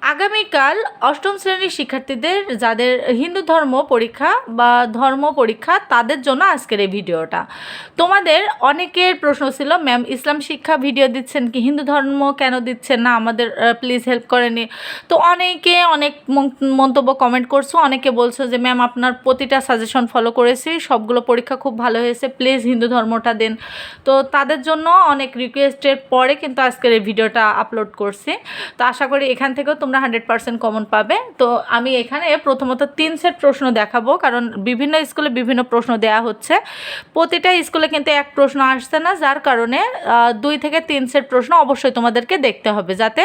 আগামীকাল অষ্টম শ্রেণির শিক্ষার্থীদের যাদের হিন্দু ধর্ম পরীক্ষা বা ধর্ম পরীক্ষা, তাদের জন্য আজকের এই ভিডিওটা। তোমাদের অনেকের প্রশ্ন ছিল, ম্যাম, ইসলাম শিক্ষা ভিডিও দিচ্ছেন কি? হিন্দু ধর্ম কেন দিচ্ছেন না? আমাদের প্লিজ হেল্প করেনি তো অনেকে অনেক মন- মন্তব্য কমেন্ট করছ। অনেকে বলছো যে, ম্যাম, আপনার প্রতিটা সাজেশন ফলো করেছি। সবগুলো পরীক্ষা খুব ভালো হয়েছে। প্লিজ হিন্দু ধর্মটা দেন। তো তাদের জন্য অনেক রিকোয়েস্টের পরে কিন্তু আজকের এই ভিডিওটা আপলোড করছি। তো আশা করি এখান থেকেও তোমরা হান্ড্রেড পার্সেন্ট কমন পাবে। তো আমি এখানে প্রথমত তিন সেট প্রশ্ন দেখাবো, কারণ বিভিন্ন স্কুলে বিভিন্ন প্রশ্ন দেওয়া হচ্ছে। প্রতিটা স্কুলে কিন্তু এক প্রশ্ন আসছে না, যার কারণে দুই থেকে তিন সেট প্রশ্ন অবশ্যই তোমাদেরকে দেখতে হবে, যাতে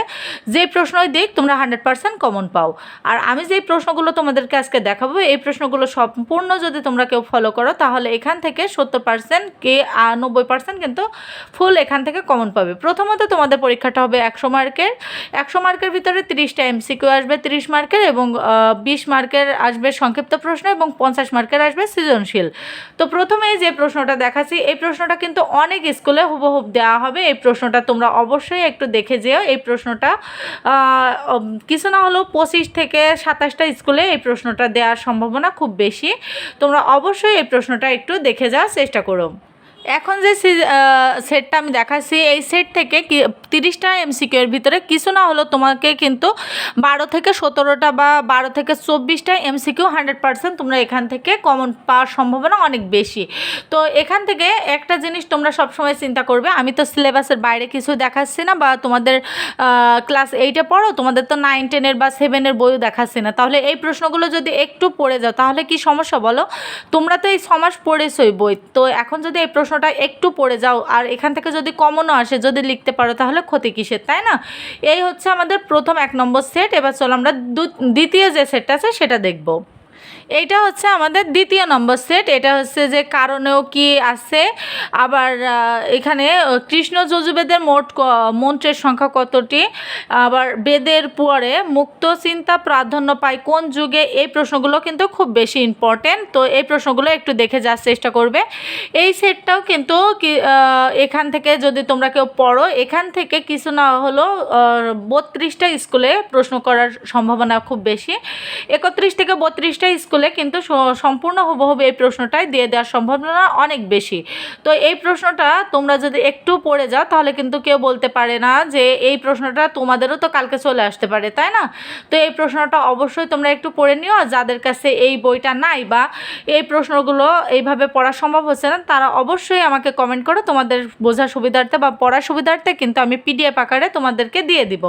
যে প্রশ্নই দিক তোমরা হান্ড্রেড পার্সেন্ট কমন পাও। আর আমি যেই প্রশ্নগুলো তোমাদেরকে আজকে দেখাবো, এই প্রশ্নগুলো সম্পূর্ণ যদি তোমরা কেউ ফলো করো, তাহলে এখান থেকে সত্তর পার্সেন্ট কে নব্বই পার্সেন্ট কিন্তু ফুল এখান থেকে কমন পাবে। প্রথমত তোমাদের পরীক্ষাটা হবে একশো মার্কের একশো মার্কের ভিতরে তিরিশটা এমসিকিউ আসবে, তিরিশ মার্কের এবং বিশ মার্কের আসবে সংক্ষিপ্ত প্রশ্ন এবং পঞ্চাশ মার্কের আসবে সৃজনশীল। তো প্রথমে যে প্রশ্নটা দেখাচ্ছি, এই প্রশ্নটা কিন্তু অনেক স্কুলে হুবহুব দেওয়া হবে। এই প্রশ্নটা তোমরা অবশ্যই একটু দেখে যেও। এই প্রশ্নটা কিছু না হলেও পঁচিশ থেকে সাতাশটা স্কুলে এই প্রশ্নটা দেওয়ার সম্ভাবনা খুব বেশি। তোমরা অবশ্যই এই প্রশ্নটা একটু দেখে যাওয়ার চেষ্টা করো। এখন যে সেটটা আমি দেখাচ্ছি, এই সেট থেকে তিরিশটা এমসিকিউ এর ভিতরে কিছু না হলেও তোমাকে কিন্তু বারো থেকে সতেরোটা বা বারো থেকে চব্বিশটা এমসিকিউ হান্ড্রেড পার্সেন্ট তোমরা এখান থেকে কমন পাওয়ার সম্ভাবনা অনেক বেশি। তো এখান থেকে একটা জিনিস তোমরা সবসময় চিন্তা করবে, আমি তো সিলেবাসের বাইরে কিছু দেখাচ্ছি না বা তোমাদের ক্লাস এইটে পড়ো, তোমাদের তো নাইন টেনের বা সেভেনের বইও দেখাচ্ছি না। তাহলে এই প্রশ্নগুলো যদি একটু পড়ে যাও, তাহলে কি সমস্যা বলো? তোমরা তো এই সমাজ পড়েছই বই, তো এখন যদি এই প্রশ্নটা একটু পড়ে যাও। আর এখান থেকে যদি কমনও আসে, যদি লিখতে পারো, তাহলে ক্ষতি কিসের, তাই না? এই হচ্ছে আমাদের প্রথম এক নম্বর সেট এবার চলো আমরা দ্বিতীয় যে সেটটা আছে, সেটা দেখব। এইটা হচ্ছে আমাদের দ্বিতীয় নম্বর সেট। এটা হচ্ছে যে কারণেও কি আছে? আবার এখানে কৃষ্ণ যজুবেদের মোট মন্ত্রের সংখ্যা কতটি? আবার, বেদের পরে মুক্ত চিন্তা প্রাধান্য পায় কোন যুগে? এই প্রশ্নগুলো কিন্তু খুব বেশি ইম্পর্টেন্ট তো এই প্রশ্নগুলো একটু দেখে যাওয়ার চেষ্টা করবে। এই সেটটাও কিন্তু এখান থেকে যদি তোমরা কেউ পড়ো, এখান থেকে কিছু না হলো বত্রিশটা স্কুলে প্রশ্ন করার সম্ভাবনা খুব বেশি। একত্রিশ থেকে বত্রিশটা স্কুলে কিন্তু সম্পূর্ণ হুবহুব এই প্রশ্নটাই দিয়ে দেওয়ার সম্ভাবনা অনেক বেশি। তো এই প্রশ্নটা তোমরা যদি একটু পড়ে যাও, তাহলে কিন্তু কেউ বলতে পারে না যে এই প্রশ্নটা তোমাদেরও তো কালকে চলে আসতে পারে, তাই না? তো এই প্রশ্নটা অবশ্যই তোমরা একটু পড়ে নিও যাদের কাছে এই বইটা নাই বা এই প্রশ্নগুলো এইভাবে পড়া সম্ভব হচ্ছে না, তারা অবশ্যই আমাকে কমেন্ট করো তোমাদের বোঝার সুবিধার্থে বা পড়ার সুবিধার্থে কিন্তু আমি পিডিএফ আকারে তোমাদেরকে দিয়ে দিব।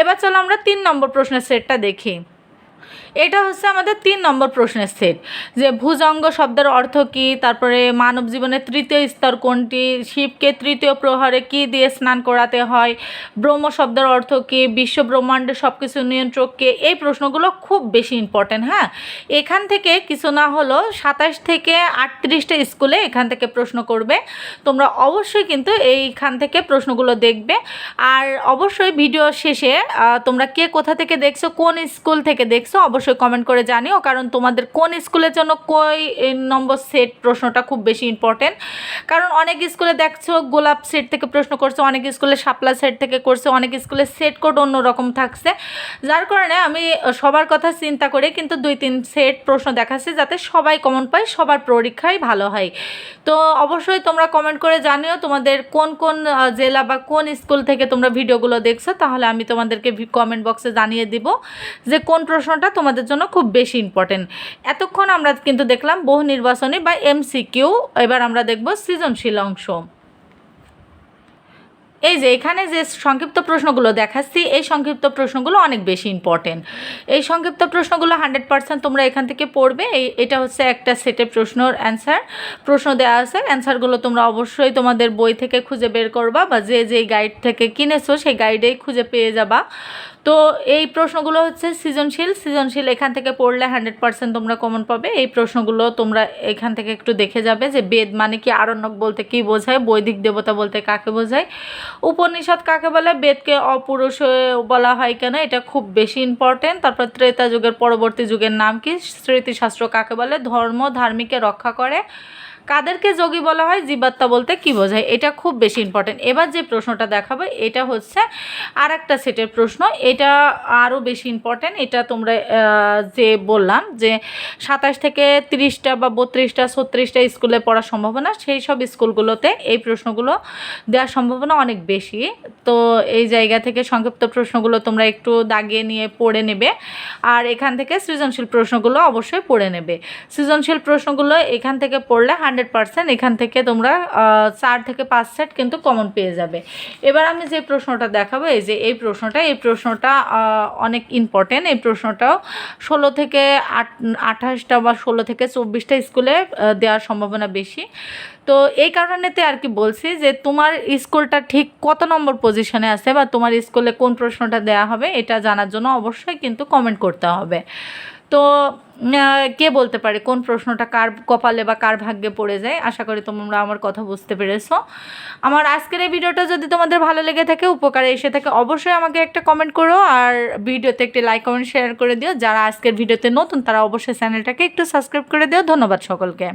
এবার চলো আমরা তিন নম্বর প্রশ্নের সেটটা দেখি। এটা হচ্ছে আমাদের তিন নম্বর প্রশ্নের সেট, যে ভুজঙ্গ শব্দের অর্থ কী, তারপরে মানব জীবনের তৃতীয় স্তর কোনটি, শিবকে তৃতীয় প্রহরে কী দিয়ে স্নান করাতে হয়, ব্রহ্ম শব্দের অর্থ কী, বিশ্ব ব্রহ্মাণ্ডের সব কিছু নিয়ন্ত্রককে এই প্রশ্নগুলো খুব বেশি ইম্পর্টেন্ট হ্যাঁ? এখান থেকে কিছু না হলো সাতাশ থেকে আটত্রিশটা স্কুলে এখান থেকে প্রশ্ন করবে, তোমরা অবশ্যই কিন্তু এইখান থেকে প্রশ্নগুলো দেখবে, আর অবশ্যই ভিডিও শেষে তোমরা কে কোথা থেকে দেখছ, কোন স্কুল থেকে দেখছ অবশ্যই কমেন্ট করে জানিও, কারণ তোমাদের কোন স্কুলের জন্য কই নম্বর সেট প্রশ্নটা খুব বেশি ইম্পর্টেন্ট কারণ অনেক স্কুলে দেখছ, গোলাপ সেট থেকে প্রশ্ন করছে, অনেক স্কুলে শাপলা সেট থেকে করছে, অনেক স্কুলে সেট কোড অন্যরকম থাকছে। যার কারণে আমি সবার কথা চিন্তা করে কিন্তু দুই, তিন সেট প্রশ্ন দেখাচ্ছি, যাতে সবাই কমন পায়, সবার পরীক্ষাই ভালো হয়। তো অবশ্যই তোমরা কমেন্ট করে জানিও, তোমাদের কোন কোন জেলা বা কোন স্কুল থেকে তোমরা ভিডিওগুলো দেখছ, তাহলে আমি তোমাদেরকে কমেন্ট বক্সে জানিয়ে দিব যে কোন প্রশ্নটা তোমাদের জন্য খুব বেশি ইম্পর্টেন্ট এতক্ষণ আমরা কিন্তু দেখলাম বহু নির্বাচনী বা এমসিকিউ, এবার আমরা দেখব সৃজনশীল অংশ। এই যে, এখানে যে সংক্ষিপ্ত প্রশ্নগুলো দেখাচ্ছি, এই সংক্ষিপ্ত প্রশ্নগুলো অনেক বেশি ইম্পর্টেন্ট এই সংক্ষিপ্ত প্রশ্নগুলো হান্ড্রেড পার্সেন্ট তোমরা এখান থেকে পড়বে। এই, এটা হচ্ছে একটা সেটের প্রশ্নর অ্যান্সার প্রশ্ন দেওয়া আছে অ্যান্সারগুলো তোমরা অবশ্যই তোমাদের বই থেকে খুঁজে বের করবা বা যে যেই গাইড থেকে কিনেছো, সেই গাইডেই খুঁজে পেয়ে যাবা। তো এই প্রশ্নগুলো হচ্ছে সৃজনশীল সৃজনশীল এখান থেকে পড়লে হান্ড্রেড পার্সেন্ট তোমরা কমন পাবে। এই প্রশ্নগুলো তোমরা এখান থেকে একটু দেখে যাবে যে বেদ মানে কি, আরণ্যক বলতে কি বোঝায়, বৈদিক দেবতা বলতে কাকে বোঝায়। উপনিষদ কাকে বলে? বেদকে অপুরুষ বলা হয় কেন? এটা খুব বেশি ইম্পর্টেন্ট তারপর ত্রেতা যুগের পরবর্তী যুগের নাম কি? স্মৃতিশাস্ত্র কাকে বলে? ধর্ম, ধার্মিককে রক্ষা করে। কাদেরকে যোগী বলা হয়, জীবাত্মা বলতে কি বোঝায়? এটা খুব বেশি ইম্পর্টেন্ট এবার যে প্রশ্নটা দেখাবো, এটা হচ্ছে আর একটা সেটের প্রশ্ন। এটা আরও বেশি ইম্পর্টেন্ট এটা তোমরা যে বললাম যে সাতাশ থেকে তিরিশটা বা বত্রিশটা, ছত্রিশটা স্কুলে পড়ার সম্ভাবনা, সেই সব স্কুলগুলোতে এই প্রশ্নগুলো দেওয়ার সম্ভাবনা অনেক বেশি। তো এই জায়গা থেকে সংক্ষিপ্ত প্রশ্নগুলো তোমরা একটু দাগিয়ে নিয়ে পড়ে নেবে। আর এখান থেকে সৃজনশীল প্রশ্নগুলো অবশ্যই পড়ে নেবে। সৃজনশীল প্রশ্নগুলো এখান থেকে পড়লে হান্ড্রেড পার্সেন্ট এখান থেকে তোমরা চার থেকে পাঁচ সেট কিন্তু কমন পেয়ে যাবে। এবার আমি যে প্রশ্নটা দেখাবো, এই যে এই প্রশ্নটা এই প্রশ্নটা অনেক ইম্পর্টেন্ট এই প্রশ্নটাও ষোলো থেকে আট, আঠাশটা বা ষোলো থেকে চব্বিশটা স্কুলে দেওয়ার সম্ভাবনা বেশি। তো এই কারণেতে আর কি বলছি যে, তোমার স্কুলটা ঠিক কত নম্বর পজিশনে আছে বা তোমার স্কুলে কোন প্রশ্নটা দেওয়া হবে, এটা জানার জন্য অবশ্যই কিন্তু কমেন্ট করতে হবে। তো কে বলতে পারে কোন প্রশ্নটা কার কপালে বা কার ভাগ্যে পড়ে যায়? আশা করি তোমরা আমার কথা বুঝতে পেরেছ। আমার আজকের এই ভিডিওটা যদি তোমাদের ভালো লেগে থাকে, উপকারে এসে থাকে, অবশ্যই আমাকে একটা কমেন্ট করো আর ভিডিওতে একটি লাইক কমেন্ট শেয়ার করে দিও। যারা আজকের ভিডিওতে নতুন, তারা অবশ্যই চ্যানেলটাকে একটু সাবস্ক্রাইব করে দিও। ধন্যবাদ সকলকে।